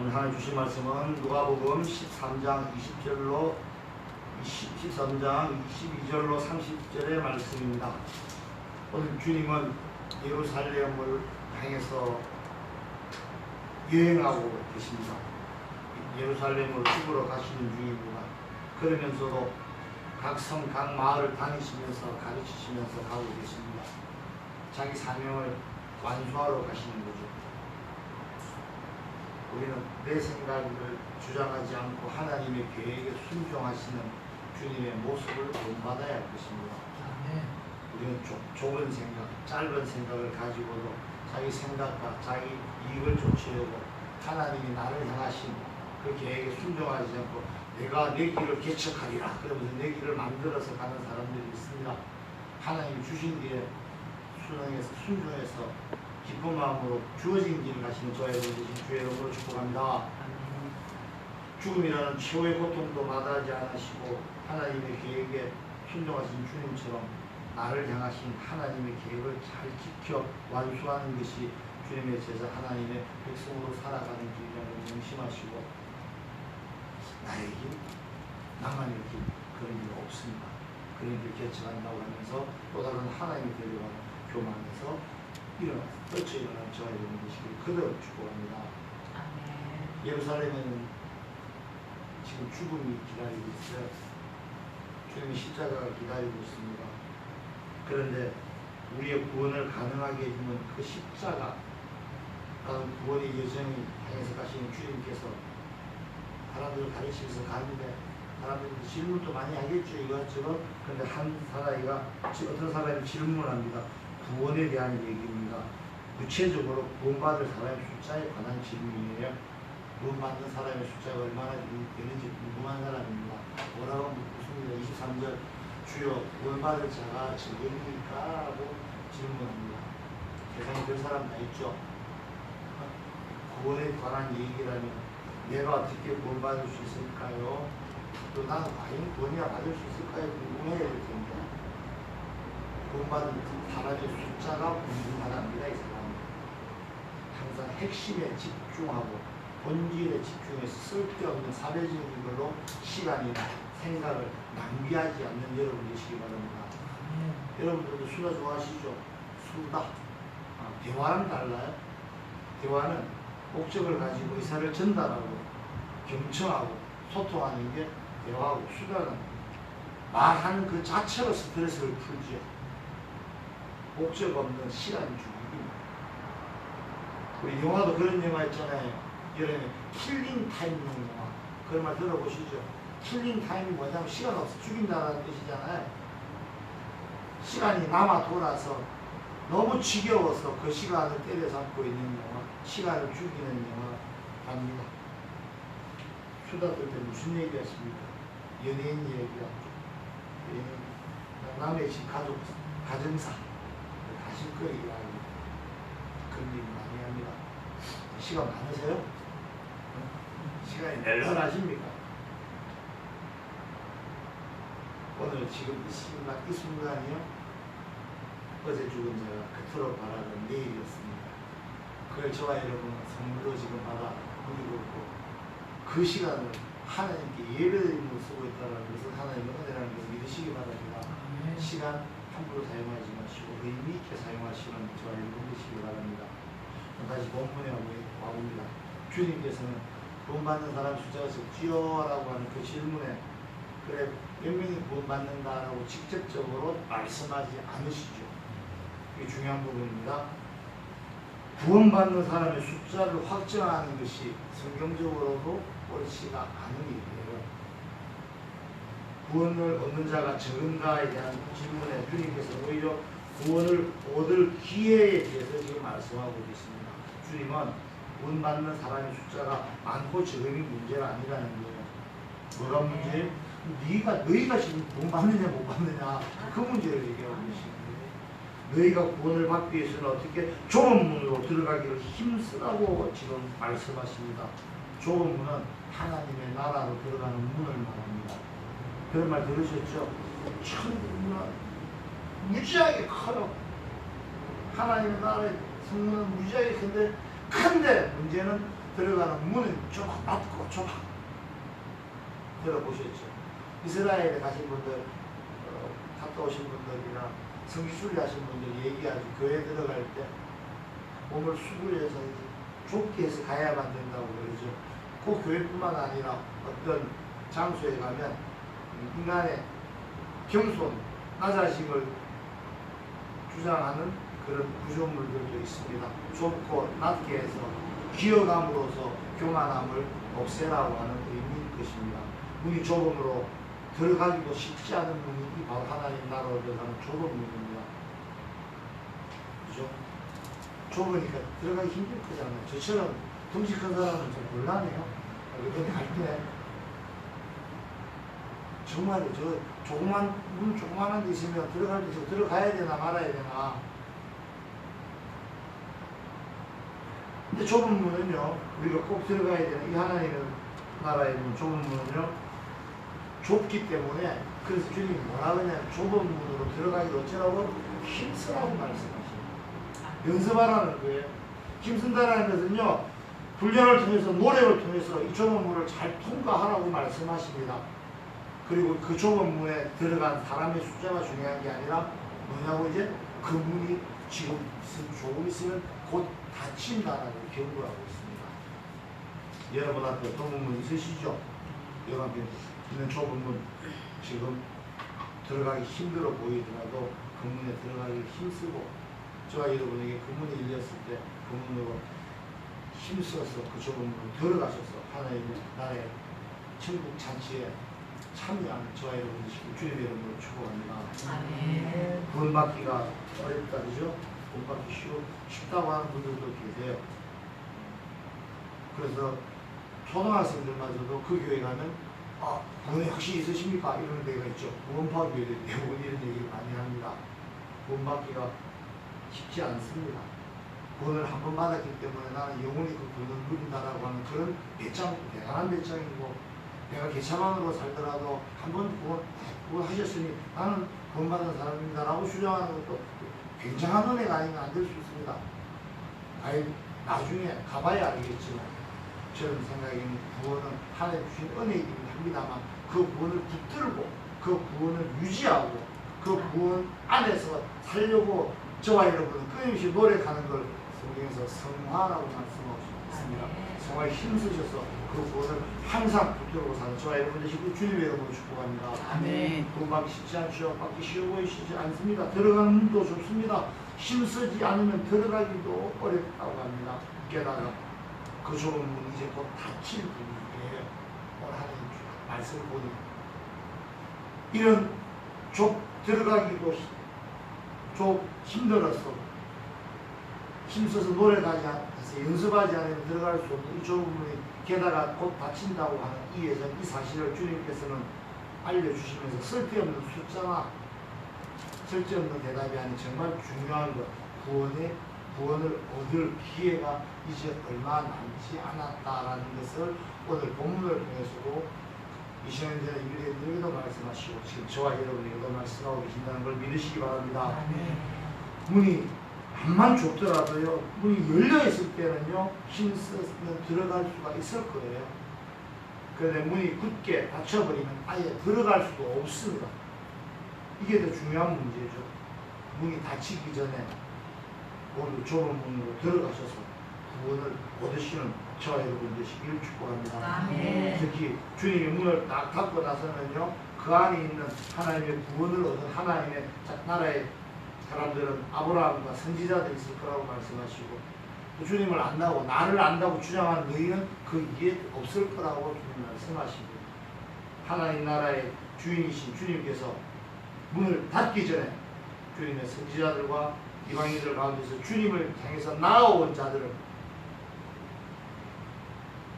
오늘 하나 주신 말씀은 누가복음 13장 20절로 13장 22절로 30절의 말씀입니다. 오늘 주님은 예루살렘을 향해서 여행하고 계십니다. 예루살렘으로 죽으러 가시는 중입니다. 그러면서도 각 성, 각 마을을 다니시면서 가르치시면서 가고 계십니다. 자기 사명을 완수하러 가시는 거죠. 우리는 내 생각을 주장하지 않고 하나님의 계획에 순종하시는 주님의 모습을 본받아야 할 것입니다. 아멘. 우리는 좁, 좁은 생각, 짧은 생각을 가지고도 자기 생각과 자기 이익을 쫓으려고 하나님이 나를 향하신 그 계획에 순종하지 않고 내가 내 길을 개척하리라 그러면서 내 길을 만들어서 가는 사람들이 있습니다. 하나님 주신 길에 순응해서 순종해서 기쁜 마음으로 주어진 길을 가시는 저의 되신 주의 이름으로 축복합니다. 죽음이라는 최후의 고통도 마다하지 않으시고 하나님의 계획에 순종하신 주님처럼 나를 향하신 하나님의 계획을 잘 지켜 완수하는 것이 주님의 제자 하나님의 백성으로 살아가는 길이라는 걸 명심하시고 나의 길, 나만의 길 그런 길 없습니다. 그런 길 개척한다고 하면서 또 다른 하나님이 되려고 교만에서 일어나 떨쳐 일어난 저와 여러분 되시길 그대로 축복합니다. 아멘. 예루살렘에는 지금 죽음이 기다리고 있어요. 주님의 십자가가 기다리고 있습니다. 그런데 우리의 구원을 가능하게 해주는 그 십자가, 라는 구원의 여정이 향해서 가시는 주님께서 사람들을 가르치면서 가는데 사람들이 질문도 많이 하겠죠 이것저것 그런데 한 사람이가 어떤 사람이 질문을 합니다 구원에 대한 얘기입니다 구체적으로 구원받을 사람의 숫자에 관한 질문이에요 구원받는 사람의 숫자가 얼마나 되는지 궁금한 사람입니다 뭐라고 묻습니다 23절 주여 구원받을 자가 적입니까? 라고 질문합니다 세상에 별 사람 다 있죠 구원에 관한 얘기라면 내가 어떻게 구원받을 수 있을까요? 또 나는 과연 구원이야 받을 수 있을까요? 궁금해야 될 텐데 구원받은 사람의 숫자가 궁금하답니다 이 사람은 항상 핵심에 집중하고 본질에 집중해서 쓸데없는 사회적인 걸로 시간이나 생각을 낭비하지 않는 여러분 되시기 바랍니다 아멘. 여러분들도 수다 좋아하시죠? 수다 아, 대화는 달라요 대화는 목적을 가지고 의사를 전달하고 경청하고 소통하는 게 대화하고 수다는 말하는 그 자체로 스트레스를 풀지요. 목적 없는 시간 죽이기입니다. 우리 영화도 그런 영화 있잖아요. 여름에 킬링 타임용 영화. 그런 말 들어보시죠? 킬링 타임이 뭐냐면 시간 없어 죽인다는 뜻이잖아요. 시간이 남아 돌아서 너무 지겨워서 그 시간을 때려잡고 있는 영화, 시간을 죽이는 영화랍니다. 수다 떨때 무슨 얘기였습니까? 연예인 연예인, 남의 집 가족, 가정사, 가 실거리 이야기 그런 얘기 많이 합니다. 시간 많으세요? 시간이 널널하십니까? 오늘 지금 이 순간, 이 순간이요? 어제 죽은 자가 그토록 바라는 내일이었습니다. 그걸 저와 여러분은 선물로 지금 받아 누리고 있고 그 시간을 하나님께 예배드림으로 쓰고 있다는 것을 하나님의 은혜라는 것을 믿으시기 바랍니다. 시간 함부로 사용하지 마시고 의미 있게 사용하시는 저와 여러분 되시기 바랍니다. 다시 본문에 와봅니다. 주님께서는 돈 받는 사람 숫자가 적지요라고 하는 그 질문에 그래 몇 명이 구원 받는다라고 직접적으로 말씀하지 않으시죠. 이게 중요한 부분입니다. 구원받는 사람의 숫자를 확정하는 것이 성경적으로도 옳지가 않은 일이에요. 구원을 얻는 자가 적은가에 대한 질문에 주님께서 오히려 구원을 얻을 기회에 대해서 지금 말씀하고 계십니다. 주님은 구원 받는 사람의 숫자가 많고 적음이 문제가 아니라는 거예요. 뭐가 문제? 네가 너희가 지금 구원 받느냐 못 받느냐 그 문제를 얘기하고 계시는 거예요. 너희가 구원을 받기 위해서는 어떻게 좁은 문으로 들어가기를 힘쓰라고 지금 말씀하십니다. 좁은 문은 하나님의 나라로 들어가는 문을 말합니다. 그런 말 들으셨죠? 천문 무지하게 커요. 하나님의 나라의 성문은 무지하게 큰데 큰데 문제는 들어가는 문은 좁아 낮고 좁아 들어보셨죠? 이스라엘에 가신 분들 어, 갔다 오신 분들이나 성지순례 하신 분들 얘기하죠 교회 들어갈 때 몸을 수그려서 좁게 해서 가야만 된다고 그러죠 그 교회뿐만 아니라 어떤 장소에 가면 인간의 겸손, 나자심을 주장하는 그런 구조물들도 있습니다. 좁고 낮게 해서 기어감으로써 교만함을 없애라고 하는 의미인 것입니다. 문이 좁음으로 들어가기도 쉽지 않은 문이 이 바로 하나님 나라로 들어가는 좁은 문입니다. 그죠? 좁으니까 들어가기 힘들 거잖아요. 저처럼 큰 사람은 좀 곤란해요. 이렇게 갈 때 정말로 저 조그만 문 조그만한 데 있으면 들어갈 때저 들어가야 되나 말아야 되나. 근데 좁은 문은요 우리가 꼭 들어가야 되는 이 하나님의 나라의 문 좁은 문은요 좁기 때문에 그래서 주님이 뭐라 그러냐면 좁은 문으로 들어가기 어쩌라고 힘쓰라고 말씀하십니다. 연습하라는 거예요. 힘쓴다라는 것은요 훈련을 통해서 노력을 통해서 이 좁은 문을 잘 통과하라고 말씀하십니다 그리고 그 좁은 문에 들어간 사람의 숫자가 중요한 게 아니라 뭐냐고 이제 그 문이 지금 조금 있으면 곧 닫힌다라고 경고하고 있습니다. 여러분한테 좁은 문 있으시죠? 여러분한테 있는 좁은 문 지금 들어가기 힘들어 보이더라도 그 문에 들어가기 힘쓰고 저와 여러분에게 그 문이 열렸을 때 그 문으로 힘써서 그 좁은 문으로 들어가셔서 하나님의 나라의 천국 잔치에 참여하는 저와 여러분 되시고 주님의 이름으로 축복합니다. 아멘. 구원받기가 어렵다 그죠? 구원받기 쉬워, 쉽다고 하는 분들도 계세요. 그래서 초등학생들마저도 그 교회 가면 아 구원이 확실히 있으십니까? 이런 데가 있죠. 구원파 교회들 대부분 이런 얘기를 많이 합니다. 구원받기가 쉽지 않습니다. 구원을 한 번 받았기 때문에 나는 영원히 그 구원을 누린다라고 하는 그런 배짱, 대단한 배짱이고 내가 개차반으로 살더라도 한번 구원, 구원하셨으니 나는 구원받은 사람입니다 라고 주장하는 것도 굉장한 은혜가 아니면 안 될 수 있습니다. 아니, 나중에 가봐야 알겠지만 저는 생각에는 구원은 하나님 주신 은혜이긴 합니다만 그 구원을 붙들고 그 구원을 유지하고 그 구원 안에서 살려고 저와 여러분은 끊임없이 노력하는 걸 성화라고 말씀하고 있습니다. 정말 힘쓰셔서 그 구원을 항상 붙들고 사는 저와 여러분 되시고 주님의 이름으로 축복합니다. 아멘. 구원받기 쉽지 않죠. 받기 쉬워 보이시지 않습니다. 들어가는 문도 좁습니다. 힘쓰지 않으면 들어가기도 어렵다고 합니다. 게다가 그 좁은 문 이제 곧 닫힐 분이에요. 오늘 하나님 말씀을 보니 이런 좁 들어가기도 힘- 좁 힘들어서 힘써서 노력하지 않아서 연습하지 않으면 들어갈 수 없는 이 좁은 문이 게다가 곧 닫힌다고 하는 이 예전 이 사실을 주님께서는 알려주시면서 쓸데없는 숫자나 쓸데없는 대답이 아닌 정말 중요한 것 구원의 구원을 얻을 기회가 이제 얼마 남지 않았다라는 것을 오늘 본문을 통해서도 이시간 전에 유대인들에게도 말씀하시고 지금 저와 여러분에게도 말씀하고 계신다는 걸 믿으시기 바랍니다. 문이 암만 좁더라도요 문이 열려 있을 때는요 힘쓰면 들어갈 수가 있을 거예요. 그런데 문이 굳게 닫혀버리면 아예 들어갈 수도 없습니다. 이게 더 중요한 문제죠. 문이 닫히기 전에 오늘 좁은 문으로 들어가셔서 구원을 얻으시는 저와 여러분 되시길 축복합니다. 아멘. 특히 주님이 문을 딱 닫고 나서는요 그 안에 있는 하나님의 구원을 얻은 하나님의 자- 나라의 사람들은 아브라함과 선지자들이 있을 거라고 말씀하시고 또 주님을 안다고 나를 안다고 주장하는 너희는 그 이해 없을 거라고 주님 말씀하시고 하나님 나라의 주인이신 주님께서 문을 닫기 전에 주님의 선지자들과 이방인들 가운데서 주님을 향해서 나아온 자들을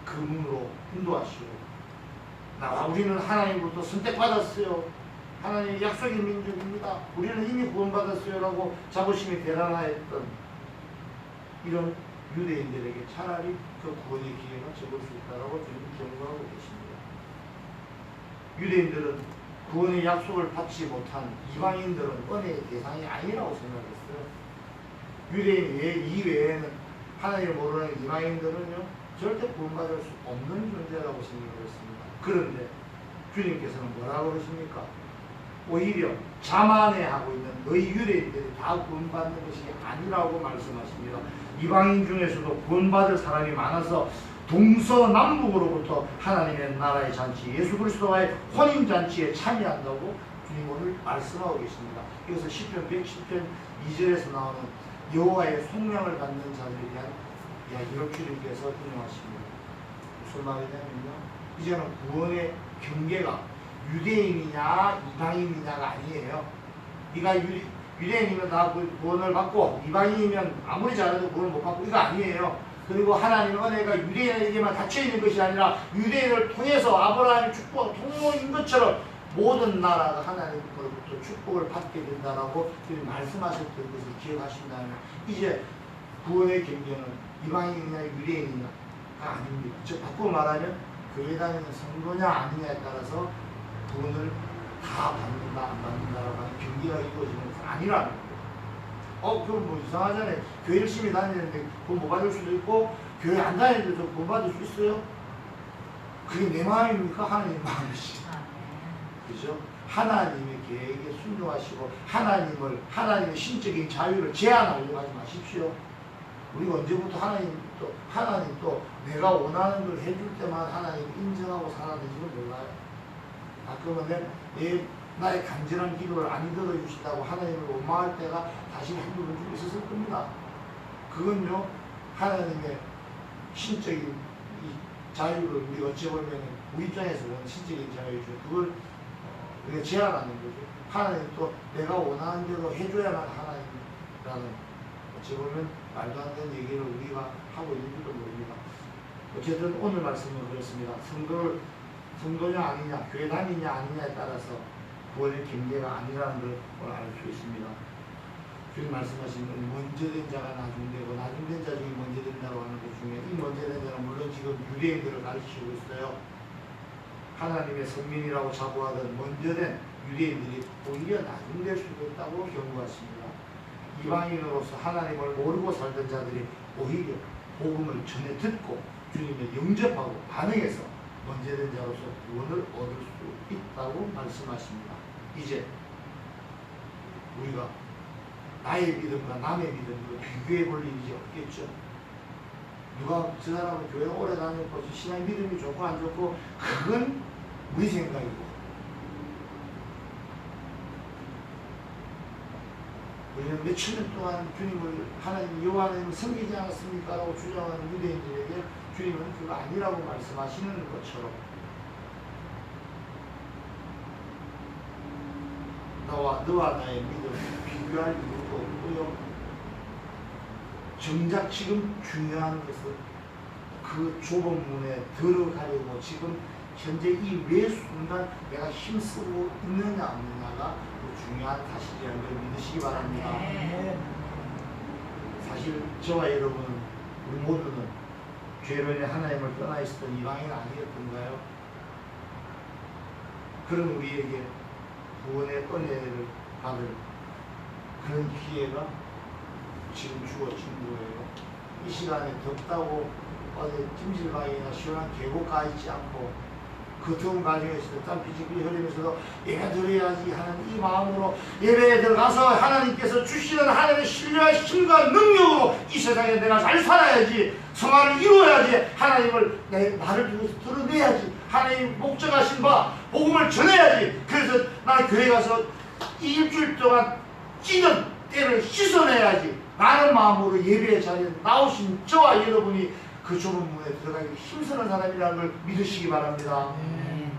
그 문으로 인도하시고 나와 우리는 하나님으로부터 선택받았어요. 하나님의 약속의 민족입니다. 우리는 이미 구원받았어요라고 자부심이 대단하였던 이런 유대인들에게 차라리 그 구원의 기회가 적을 수 있다라고 주님 경고하고 계십니다. 유대인들은 구원의 약속을 받지 못한 이방인들은 은혜의 대상이 아니라고 생각했어요. 유대인 외 이외에는 하나님을 모르는 이방인들은요 절대 구원받을 수 없는 존재라고 생각했습니다. 그런데 주님께서는 뭐라고 그러십니까? 오히려 자만해하고 있는 너희 유대인들이 다 구원받는 것이 아니라고 말씀하십니다. 이방인 중에서도 구원받을 사람이 많아서 동서남북으로부터 하나님의 나라의 잔치, 예수 그리스도와의 혼인 잔치에 참여한다고 주님 오늘 말씀하고 계십니다. 이것은 시편 110편 2절에서 나오는 여호와의 속량을 받는 자들에 대한 이야기를 주님께서 인용하십니다. 무슨 말이냐면요. 이제는 구원의 경계가 유대인이냐 이방인이냐가 아니에요. 네가 유, 유대인이면 다 구- 구원을 받고 이방인이면 아무리 잘해도 구원을 못 받고 이거 아니에요. 그리고 하나님의 은혜가 유대인에게만 닫혀 있는 것이 아니라 유대인을 통해서 아브라함의 축복 통로인 것처럼 모든 나라가 하나님으로부터 축복을 받게 된다라고 말씀하셨던 것을 기억하신다면 이제 구원의 경계는 이방인이냐 유대인이냐가 아닙니다. 즉 바꾸고 말하면 교회 다니는 성도냐 아니냐에 따라서 구원을 다 받는다 안 받는다라고 하는 경계가 이루어지는 것이 아니라는 거예요. 어 그럼 뭐 이상하잖아요. 교회 열심히 다니는데 구원 못 받을 수도 있고 교회 안 다니는데도 구원 받을 수 있어요? 그게 내 마음입니까? 하나님 마음이시 그죠? 하나님의 계획에 순종하시고 하나님을 하나님의 신적인 자유를 제한하려고 하지 마십시오. 우리가 언제부터 하나님 또 하나님 또 내가 원하는 걸 해줄 때만 하나님 인정하고 살아내지는 몰라요. 가끔은 내, 내 나의 간절한 기도를 안 들어주신다고 하나님을 원망할 때가 다시 한두 번 정도 있었을 겁니다. 그건요 하나님의 신적인 이 자유를 우리 어찌 보면 우리 입장에서는 신적인 자유죠. 그걸 어, 우리가 제한하는 거죠. 하나님 또 내가 원하는 대로 해줘야만 하나님이라는 어찌 보면 말도 안 되는 얘기를 우리가 하고 있는지도 모릅니다. 어쨌든 오늘 말씀은 그렇습니다. 성도를 성도냐 아니냐, 교회 다니냐 아니냐에 따라서 구원의 경계가 아니라는 걸 알 수 있습니다. 주님 말씀하신 건 먼저 된 자가 나중되고 나중된 자 중에 먼저 된다고 하는 것 중에 이 먼저 된 자는 물론 지금 유대인들을 가르치고 있어요. 하나님의 선민이라고 자부하던 먼저 된 유대인들이 오히려 나중될 수도 있다고 경고하십니다. 이방인으로서 하나님을 모르고 살던 자들이 오히려 복음을 전해 듣고 주님을 영접하고 반응해서 된 자로서 구원을 얻을 수 있다고 말씀하십니다. 이제 우리가 나의 믿음과 남의 믿음을 비교해 볼 일이 없겠죠. 누가 저 사람은 교회 오래 다녔고 신앙 믿음이 좋고 안 좋고 그건 우리 생각이고 우리는 며칠 년 동안 주님을 하나님 여호와 하나님을 섬기지 않았습니까? 라고 주장하는 유대인들에게 주님은 그거 아니라고 말씀하시는 것처럼 나와 너와 나의 믿음을 비교할 이유도 없고요. 정작 지금 중요한 것은 그 좁은 문에 들어가려고 지금 현재 이 매 순간 내가 힘쓰고 있느냐 없느냐가 그 중요한 사실이라는 걸 믿으시기 바랍니다. 네. 사실 저와 여러분은 우리 모두는 죄로 인해 하나님을 떠나 있었던 이방인 아니었던가요? 그런 우리에게 구원의 은혜를 받을 그런 기회가 지금 주어진 거예요. 이 시간에 덥다고 어디 찜질방이나 시원한 계곡 가 있지 않고 그 더운 가정에서도 땀 삐질삐질 흘리면서도 예배 드려야지 하는 이 마음으로 예배에 들어가서 하나님께서 주시는 하나님의 신뢰와 힘과 능력으로 이 세상에 내가 잘 살아야지 성화를 이루어야지 하나님을 내 나를 통해서 드러내야지 하나님 목적하신 바 복음을 전해야지. 그래서 나 교회 가서 이 일주일 동안 찌는 때를 씻어내야지. 라는 마음으로 예배의 자리에 나오신 저와 여러분이 그 좁은 문에 들어가기 힘쓰는 사람이라는 걸 믿으시기 바랍니다. 네.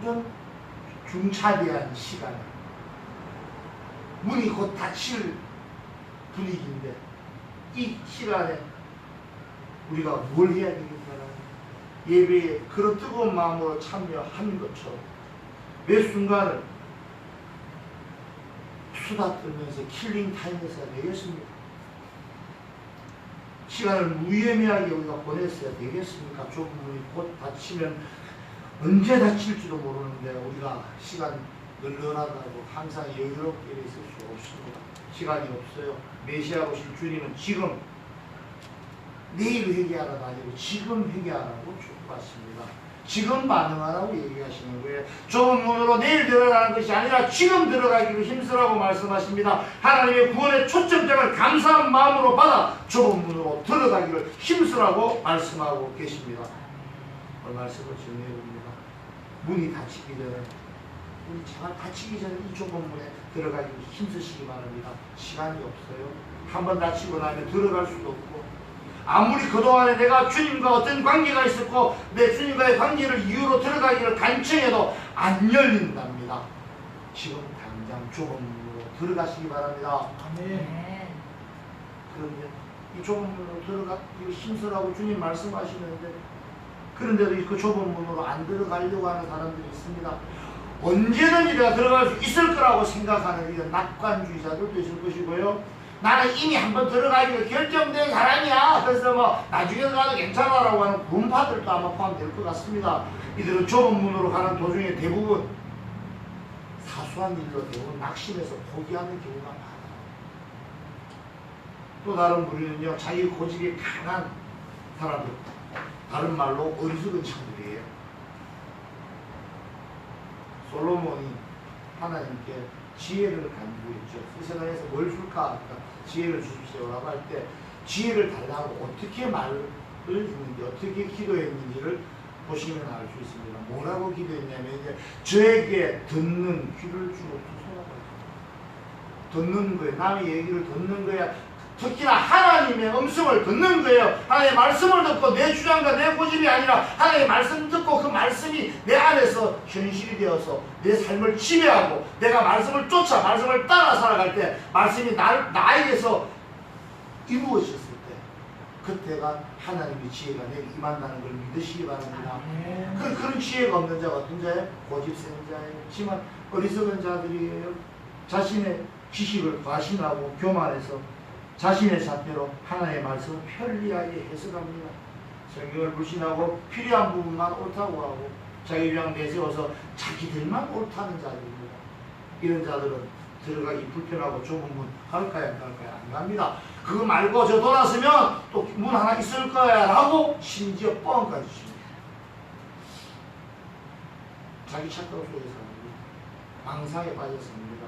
이런 중차대한 시간에 문이 곧 닫힐 분위기인데 이 시간에 우리가 뭘 해야 되겠냐는 예배에 그런 뜨거운 마음으로 참여한 것처럼 매 순간을 수다 떨면서 킬링 타임에서 되겠습니까? 시간을 무의미하게 우리가 보냈어야 되겠습니까? 문이 곧 닫히면 언제 다칠지도 모르는데 우리가 시간 널널하다고 항상 여유롭게 있을 수 없습니다. 시간이 없어요. 메시아 오실 주님은 지금 내일 회개하라가 아니고 지금 회개하라고 촉구하십니다. 지금 반응하라고 얘기하시는 거예요. 좁은 문으로 내일 들어가는 것이 아니라 지금 들어가기로 힘쓰라고 말씀하십니다. 하나님의 구원의 초점장을 감사한 마음으로 받아 좁은 문으로 들어가기를 힘쓰라고 말씀하고 계십니다. 오늘 말씀을 정리해 봅니다. 문이 닫히기 전에 문이 잘 닫히기 전에 이 좁은 문에 들어가기 힘쓰시기 바랍니다. 시간이 없어요. 한 번 닫히고 나면 들어갈 수도 없고 아무리 그동안에 내가 주님과 어떤 관계가 있었고 내 주님과의 관계를 이유로 들어가기를 간청해도 안 열린답니다. 지금 당장 좁은 문으로 들어가시기 바랍니다. 아멘. 그런데 이 좁은 문으로 들어가 이거 힘쓰라고 주님 말씀하시는데 그런데도 그 좁은 문으로 안 들어가려고 하는 사람들이 있습니다. 언제든지 내가 들어갈 수 있을 거라고 생각하는 이런 낙관주의자들도 있을 것이고요. 나는 이미 한번 들어가기로 결정된 사람이야. 그래서 뭐 나중에 들어가도 괜찮아라고 하는 군파들도 아마 포함될 것 같습니다. 이들은 좁은 문으로 가는 도중에 대부분 사소한 일로 대부분 낙심해서 포기하는 경우가 많아요. 또 다른 부류는요, 자기 고집이 강한 사람들. 다른 말로 어리석은 친구들이에요. 솔로몬이 하나님께 지혜를 간구했죠. 이 세상에서 뭘 줄까? 그러니까 지혜를 주십시오라고 할 때 지혜를 달라고 어떻게 말을 했는지 어떻게 기도했는지를 보시면 알 수 있습니다. 뭐라고 기도했냐면 이제 저에게 듣는 귀를 주옵소서라고 했어요. 듣는 거예요. 남의 얘기를 듣는 거야. 특히나 하나님의 음성을 듣는 거예요. 하나님의 말씀을 듣고 내 주장과 내 고집이 아니라 하나님의 말씀 듣고 그 말씀이 내 안에서 현실이 되어서 내 삶을 지배하고 내가 말씀을 쫓아 말씀을 따라 살아갈 때 말씀이 나, 나에게서 이루어졌을 때 그때가 하나님의 지혜가 내게 임한다는 걸 믿으시기 바랍니다. 아멘. 그, 그런 지혜가 없는 자가 어떤 자예요? 고집 센 자예요. 지만 어리석은 자들이에요. 자신의 지식을 과신하고 교만해서 자신의 잣대로 하나님의 말씀을 편리하게 해석합니다. 성경을 불신하고 필요한 부분만 옳다고 하고 자기 주장 내세워서 자기들만 옳다는 자들입니다. 이런 자들은 들어가기 불편하고 좁은 문 갈까요 안 갈까요 안 갑니다. 그거 말고 저 돌아서면 또 문 하나 있을 거야 라고 심지어 뻥까지 칩니다. 자기 착각 속에 삽니다. 망상에 빠졌습니다.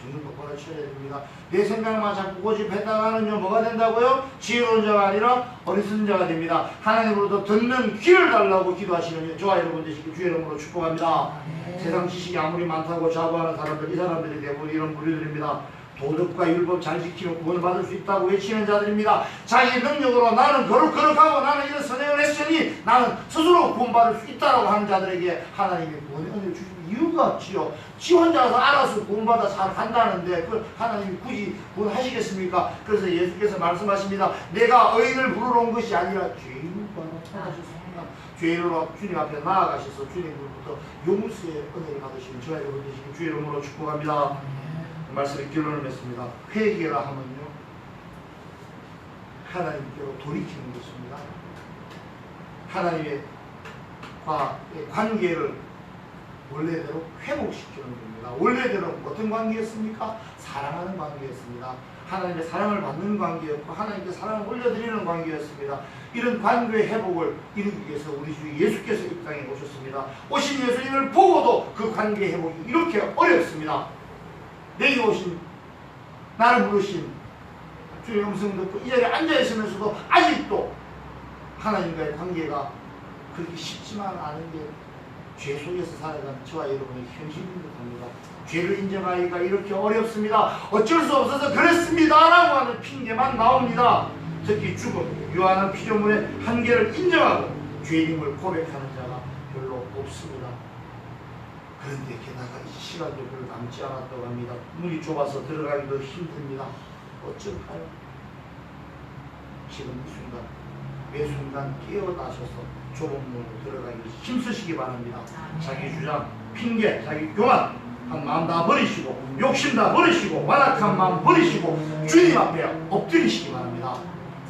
정신 똑바로 차려야 됩니다. 내 생각만 자꾸 고집했다가는 요 뭐가 된다고요? 지혜로운 자가 아니라 어리석은 자가 됩니다. 하나님으로부터 듣는 귀를 달라고 기도하시는 저와 여러분 되시길 주의 이름으로 축복합니다. 아멘. 세상 지식이 아무리 많다고 자부하는 사람들 이 사람들이 대부분 이런 무리들입니다. 도덕과 율법 잘 지키면 구원을 받을 수 있다고 외치는 자들입니다. 자기 능력으로 나는 거룩 거룩하고 나는 이런 선행을 했으니 나는 스스로 구원받을 수 있다고 하는 자들에게 하나님이 구원의 은혜를 주신 이유가 없지요. 지 혼자서 알아서 구원받아 잘 간다는데 그 하나님이 굳이 구원하시겠습니까? 그래서 예수께서 말씀하십니다. 내가 의인을 부르러 온 것이 아니라 죄인을 구하러 찾아주셨습니다. 죄인으로 주님 앞에 나아가셔서 주님으로부터 용서의 은혜를 받으시는 여러분 되시길 주의 이름으로 축복합니다. 말씀의 결론을 맺습니다. 회개라 하면요. 하나님께로 돌이키는 것입니다. 하나님의 과 관계를 원래대로 회복시키는 겁니다. 원래대로 어떤 관계였습니까? 사랑하는 관계였습니다. 하나님의 사랑을 받는 관계였고 하나님께 사랑을 올려드리는 관계였습니다. 이런 관계의 회복을 이루기 위해서 우리 주 예수께서 이 땅에 오셨습니다. 오신 예수님을 보고도 그 관계 회복이 이렇게 어렵습니다. 내게 오신 나를 부르신 주의 음성 듣고 이 자리에 앉아 있으면서도 아직도 하나님과의 관계가 그렇게 쉽지만 않은 게 죄 속에서 살아가는 저와 여러분의 현실인 듯합니다. 죄를 인정하기가 이렇게 어렵습니다. 어쩔 수 없어서 그랬습니다 라고 하는 핑계만 나옵니다. 특히 죽음, 유한한 피조물의 한계를 인정하고 죄인임을 고백하는 자가 별로 없습니다. 그런데 게다가 이 시간도 별로 남지 않았다고 합니다. 문이 좁아서 들어가기도 힘듭니다. 어쩔까요? 지금 이 순간, 매 순간 깨어나셔서 좁은 문으로 들어가기 힘쓰시기 바랍니다. 자기 주장, 핑계, 자기 교만 한 마음 다 버리시고 욕심 다 버리시고 완악한 마음 버리시고 주님 앞에 엎드리시기 바랍니다.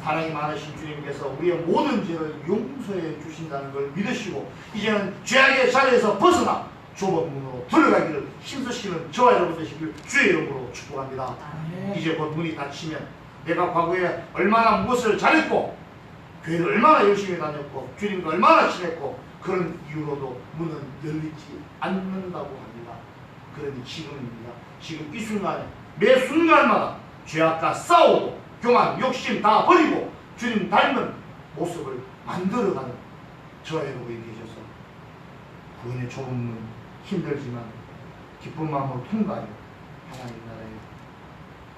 사랑이 많으신 주님께서 우리의 모든 죄를 용서해 주신다는 걸 믿으시고 이제는 죄악의 자리에서 벗어나 좁은 문으로 들어가기를 힘쓰시는 저와 여러분 되시길 주의 이름으로 축복합니다. 아멘. 이제 곧 문이 닫히면 내가 과거에 얼마나 무엇을 잘했고 교회를 얼마나 열심히 다녔고 주님과 얼마나 친했고 그런 이유로도 문은 열리지 않는다고 합니다. 그러니 지금입니다. 지금 이 순간에 매 순간마다 죄악과 싸우고 교만, 욕심 다 버리고 주님 닮은 모습을 만들어가는 저와 여러분이 계셔서 구원의 좁은 문 힘들지만 기쁜 마음으로 통과하여 하나님 나라의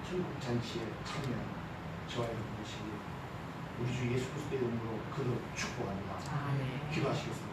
천국 잔치에 참여하는 저와 여러분 되시길 우리 주 예수 그리스도의 이름으로 그도 축복합니다. 아멘. 기도하시겠습니다.